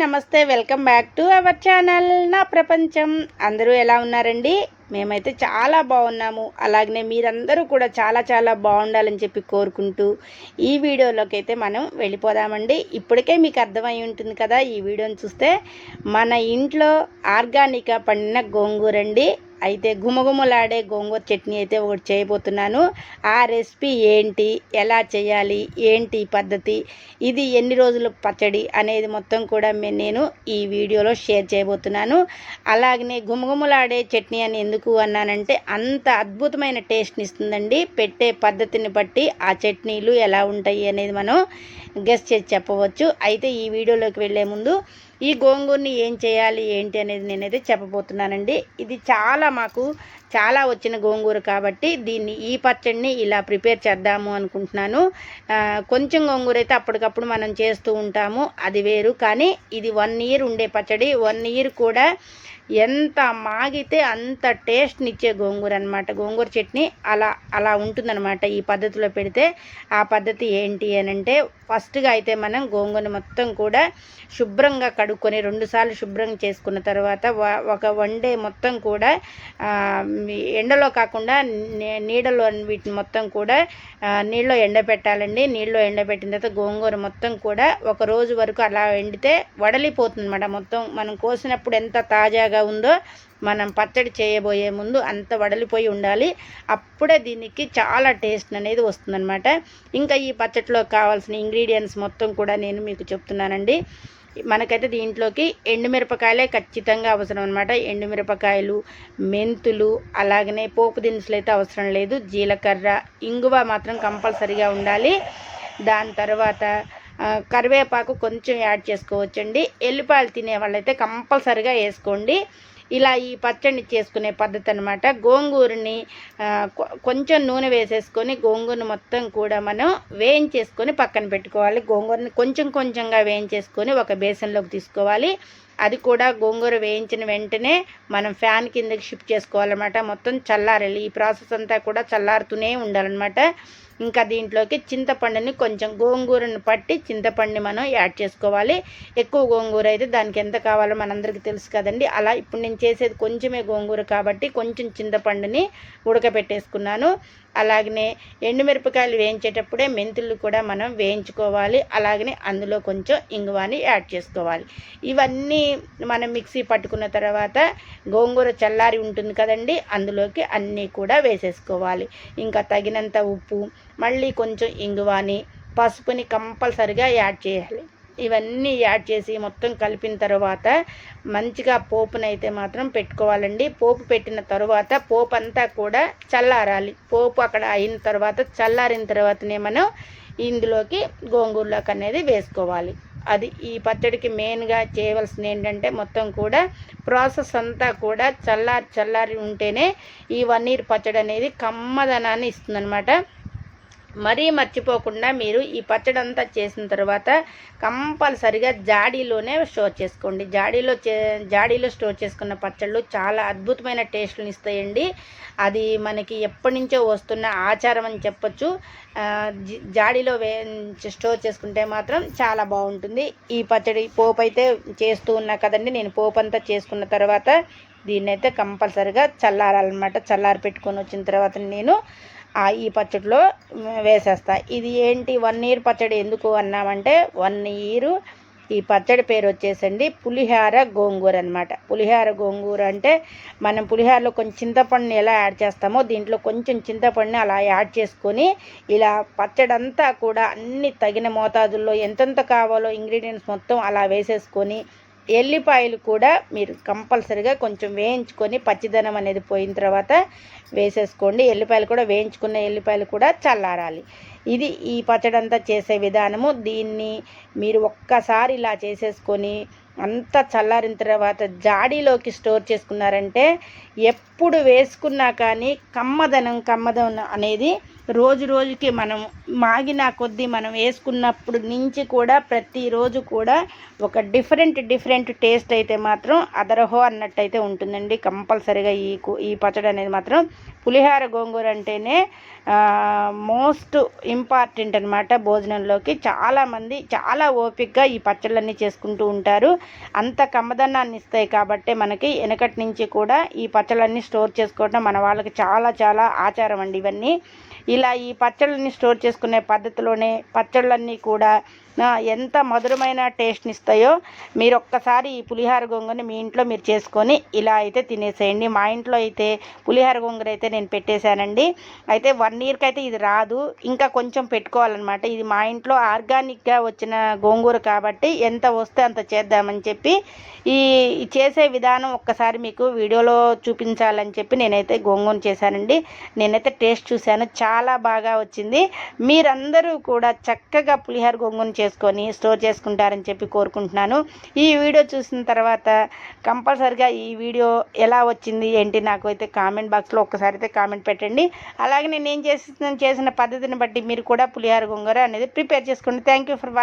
నమస్తే welcome back to our channel నా ప్రపంచం. అందరూ ఎలా ఉన్నారండి? మేమైతే చాలా బాగున్నాము. అలాగనే మీరందరూ కూడా చాలా చాలా బాగుండాలని చెప్పి కోరుకుంటూ ఈ వీడియోలోకి అయితే మనం వెళ్ళిపోదామండి. ఇప్పటికే మీకు అర్థమై ఉంటుంది కదా ఈ వీడియోని చూస్తే మన ఇంట్లో ఆర్గానిక్గా పండిన గోంగూరండి. అయితే గుమగుమలాడే గోంగూర చట్నీ అయితే ఒకటి చేయబోతున్నాను. ఆ రెసిపీ ఏంటి? ఎలా చేయాలి? ఏంటి పద్ధతి? ఇది ఎన్ని రోజులు పచ్చడి అనేది మొత్తం కూడా నేను ఈ వీడియోలో షేర్ చేయబోతున్నాను. అలాగనే గుమగుమలాడే చట్నీ అని ఎందుకు అన్నానంటే అంత అద్భుతమైన టేస్ట్ని ఇస్తుందండి. పెట్టే పద్ధతిని బట్టి ఆ చట్నీలు ఎలా ఉంటాయి అనేది మనం గెస్ట్ చేసి చెప్పవచ్చు. అయితే ఈ వీడియోలోకి వెళ్ళే ముందు ఈ గోంగూరని ఏం చేయాలి ఏంటి అనేది నేనైతే చెప్పబోతున్నానండి. ఇది చాలా మాకు చాలా వచ్చిన గోంగూర కాబట్టి దీన్ని ఈ పచ్చడిని ఇలా ప్రిపేర్ చేద్దాము అనుకుంటున్నాను. కొంచెం గోంగూర అయితే అప్పటికప్పుడు మనం చేస్తూ ఉంటాము. అది వేరు. కానీ ఇది వన్ ఇయర్ ఉండే పచ్చడి. వన్ ఇయర్ కూడా ఎంత మాగితే అంత టేస్ట్ని ఇచ్చే గోంగూర అనమాట గోంగూర చట్నీ అలా అలా ఉంటుందన్నమాట ఈ పద్ధతిలో పెడితే. ఆ పద్ధతి ఏంటి అని అంటే ఫస్ట్గా అయితే మనం గోంగూర మొత్తం కూడా శుభ్రంగా కడుక్కొని రెండుసార్లు శుభ్రం చేసుకున్న తర్వాత ఒక వన్ డే మొత్తం కూడా ఎండలో కాకుండా నీడలో వీటిని మొత్తం కూడా నీళ్ళలో ఎండబెట్టాలండి. నీళ్ళలో ఎండబెట్టిన తర్వాత గోంగూర మొత్తం కూడా ఒక రోజు వరకు అలా ఎండితే వడలిపోతుందన్నమాట మొత్తం. మనం కోసినప్పుడు ఎంత తాజాగా ఉందో మనం పచ్చడి చేయబోయే ముందు అంత వడలిపోయి ఉండాలి. అప్పుడే దీనికి చాలా టేస్ట్ అనేది వస్తుందన్నమాట. ఇంకా ఈ పచ్చడిలో కావాల్సిన ఇంగ్రీడియంట్స్ మొత్తం కూడా నేను మీకు చెప్తున్నానండి. మనకైతే దీంట్లోకి ఎండుమిరపకాయలే ఖచ్చితంగా అవసరం అనమాట ఎండుమిరపకాయలు మెంతులు అలాగనే పోపు దినుసులు అయితే అవసరం లేదు. జీలకర్ర ఇంగువ మాత్రం కంపల్సరీగా ఉండాలి. దాని తర్వాత కరివేపాకు కొంచెం యాడ్ చేసుకోవచ్చండి. ఎల్లిపాయలు తినే వాళ్ళైతే కంపల్సరీగా వేసుకోండి. ఇలా ఈ పచ్చడిని చేసుకునే పద్ధతి అనమాట గోంగూరని కొంచెం నూనె వేసేసుకొని గోంగూరని మొత్తం కూడా మనం వేయించేసుకొని పక్కన పెట్టుకోవాలి. గోంగూరని కొంచెం కొంచెంగా వేయించేసుకొని ఒక బేసన్లోకి తీసుకోవాలి. అది కూడా గోంగూర వేయించిన వెంటనే మనం ఫ్యాన్ కిందకి షిఫ్ట్ చేసుకోవాలన్నమాట. మొత్తం చల్లారాలి ఈ ప్రాసెస్ అంతా కూడా చల్లారుతూనే ఉండాలన్నమాట. ఇంకా దీంట్లోకి చింతపండుని కొంచెం గోంగూరను పట్టి చింతపండుని మనం యాడ్ చేసుకోవాలి. ఎక్కువ గోంగూర అయితే దానికి ఎంత కావాలో మనందరికీ తెలుసు కదండి. అలా ఇప్పుడు నేను చేసేది కొంచెమే గోంగూర కాబట్టి కొంచెం చింతపండుని ఉడకబెట్టేసుకున్నాను. అలాగనే ఎండుమిరపకాయలు వేయించేటప్పుడే మెంతులు కూడా మనం వేయించుకోవాలి. అలాగనే అందులో కొంచెం ఇంగువాని యాడ్ చేసుకోవాలి. ఇవన్నీ మనం మిక్సీ పట్టుకున్న తర్వాత గోంగూర చల్లారి ఉంటుంది కదండి. అందులోకి అన్నీ కూడా వేసేసుకోవాలి. ఇంకా తగినంత ఉప్పు మళ్ళీ కొంచెం ఇంగువాని పసుపుని కంపల్సరిగా యాడ్ చేయాలి. ఇవన్నీ యాడ్ చేసి మొత్తం కలిపిన తర్వాత మంచిగా పోపునైతే మాత్రం పెట్టుకోవాలండి. పోపు పెట్టిన తర్వాత పోపు అంతా కూడా చల్లారాలి. పోపు అక్కడ అయిన తర్వాత చల్లారిన తర్వాతనే మనం ఇందులోకి గోంగూరలోకి అనేది వేసుకోవాలి. అది ఈ పచ్చడికి మెయిన్గా చేయవలసింది ఏంటంటే మొత్తం కూడా ప్రాసెస్ అంతా కూడా చల్లారి చల్లారి ఉంటేనే ఈ వన్ ఇయర్ పచ్చడి అనేది కమ్మదనాన్ని ఇస్తుందన్నమాట. మరీ మర్చిపోకుండా మీరు ఈ పచ్చడి అంతా చేసిన తర్వాత కంపల్సరిగా జాడీలోనే స్టోర్ చేసుకోండి. జాడీలో చే జాడీలో స్టోర్ చేసుకున్న పచ్చళ్ళు చాలా అద్భుతమైన టేస్ట్ని ఇస్తాయండి. అది మనకి ఎప్పటి నుంచో వస్తున్న ఆచారం అని చెప్పొచ్చు. జాడీలో వే స్టోర్ చేసుకుంటే మాత్రం చాలా బాగుంటుంది. ఈ పచ్చడి పోపు అయితే చేస్తూ ఉన్నా కదండి. నేను పోపు అంతా చేసుకున్న తర్వాత దీన్ని అయితే కంపల్సరిగా చల్లారాలన్నమాట. చల్లారి పెట్టుకొని వచ్చిన తర్వాత నేను ఈ పచ్చడిలో వేసేస్తా. ఇది ఏంటి? వన్ ఇయర్ పచ్చడి ఎందుకు అన్నామంటే వన్ ఇయర్ ఈ పచ్చడి పేరు వచ్చేసండి పులిహార గోంగూర అనమాట పులిహార గోంగూర అంటే మనం పులిహారలో కొంచెం చింతపండుని ఎలా యాడ్ చేస్తామో దీంట్లో కొంచెం చింతపండుని అలా యాడ్ చేసుకొని ఇలా పచ్చడి అంతా కూడా అన్ని తగిన మోతాదుల్లో ఎంతెంత కావాలో ఇంగ్రీడియంట్స్ మొత్తం అలా వేసేసుకొని ఎల్లిపాయలు కూడా మీరు కంపల్సరిగా కొంచెం వేయించుకొని పచ్చిదనం అనేది పోయిన తర్వాత వేసేసుకోండి. ఎల్లిపాయలు కూడా వేయించుకున్న ఎల్లిపాయలు కూడా చల్లారాలి. ఇది ఈ పచ్చడంతా చేసే విధానము. దీన్ని మీరు ఒక్కసారి ఇలా చేసేసుకొని అంతా చల్లారిన తర్వాత జాడీలోకి స్టోర్ చేసుకున్నారంటే ఎప్పుడు వేసుకున్నా కానీ కమ్మదనం కమ్మదనం అనేది రోజు రోజుకి మనం మాగిన కొద్దీ మనం వేసుకున్నప్పుడు నుంచి కూడా ప్రతిరోజు కూడా ఒక డిఫరెంట్ డిఫరెంట్ టేస్ట్ అయితే మాత్రం అదరహో అన్నట్టయితే ఉంటుందండి. కంపల్సరిగా ఈ ఈ పచ్చడి అనేది మాత్రం పులిహార గోంగూర అంటేనే మోస్ట్ ఇంపార్టెంట్ అనమాట భోజనంలోకి. చాలామంది చాలా ఓపికగా ఈ పచ్చళ్ళన్నీ చేసుకుంటూ ఉంటారు. అంత కమ్మదన్నాన్ని ఇస్తాయి కాబట్టి మనకి వెనకటి నుంచి కూడా ఈ పచ్చళ్ళన్నీ స్టోర్ చేసుకోవడం మన వాళ్ళకి చాలా చాలా ఆచారం అండి ఇవన్నీ. ఇలా ఈ పచ్చళ్ళని స్టోర్ చేసుకునే పద్ధతిలోనే పచ్చళ్ళన్నీ కూడా ఎంత మధురమైన టేస్ట్ని ఇస్తాయో మీరు ఒక్కసారి ఈ పులిహార గొంగని మీ ఇంట్లో మీరు చేసుకొని ఇలా అయితే తినేసేయండి. మా ఇంట్లో అయితే పులిహార గొంగర అయితే నేను పెట్టేశానండి. అయితే వన్ ఇయర్కి అయితే ఇది రాదు. ఇంకా కొంచెం పెట్టుకోవాలన్నమాట. ఇది మా ఇంట్లో ఆర్గానిక్గా వచ్చిన గోంగూర కాబట్టి ఎంత వస్తే అంత చేద్దామని చెప్పి ఈ చేసే విధానం ఒక్కసారి మీకు వీడియోలో చూపించాలని చెప్పి నేనైతే గోంగూర చేశానండి. నేనైతే టేస్ట్ చూశాను. చాలా బాగా వచ్చింది. మీరందరూ కూడా చక్కగా పులిహార గొంగుని చేసుకొని స్టోర్ చేసుకుంటారని చెప్పి కోరుకుంటున్నాను. ఈ వీడియో చూసిన తర్వాత కంపల్సరిగా ఈ వీడియో ఎలా వచ్చింది ఏంటి నాకు అయితే కామెంట్ బాక్స్లో ఒక్కసారి అయితే కామెంట్ పెట్టండి. అలాగే నేను ఏం చేసిన చేసిన పద్ధతిని బట్టి మీరు కూడా పులిహార గొంగర అనేది ప్రిపేర్ చేసుకోండి. Thank you for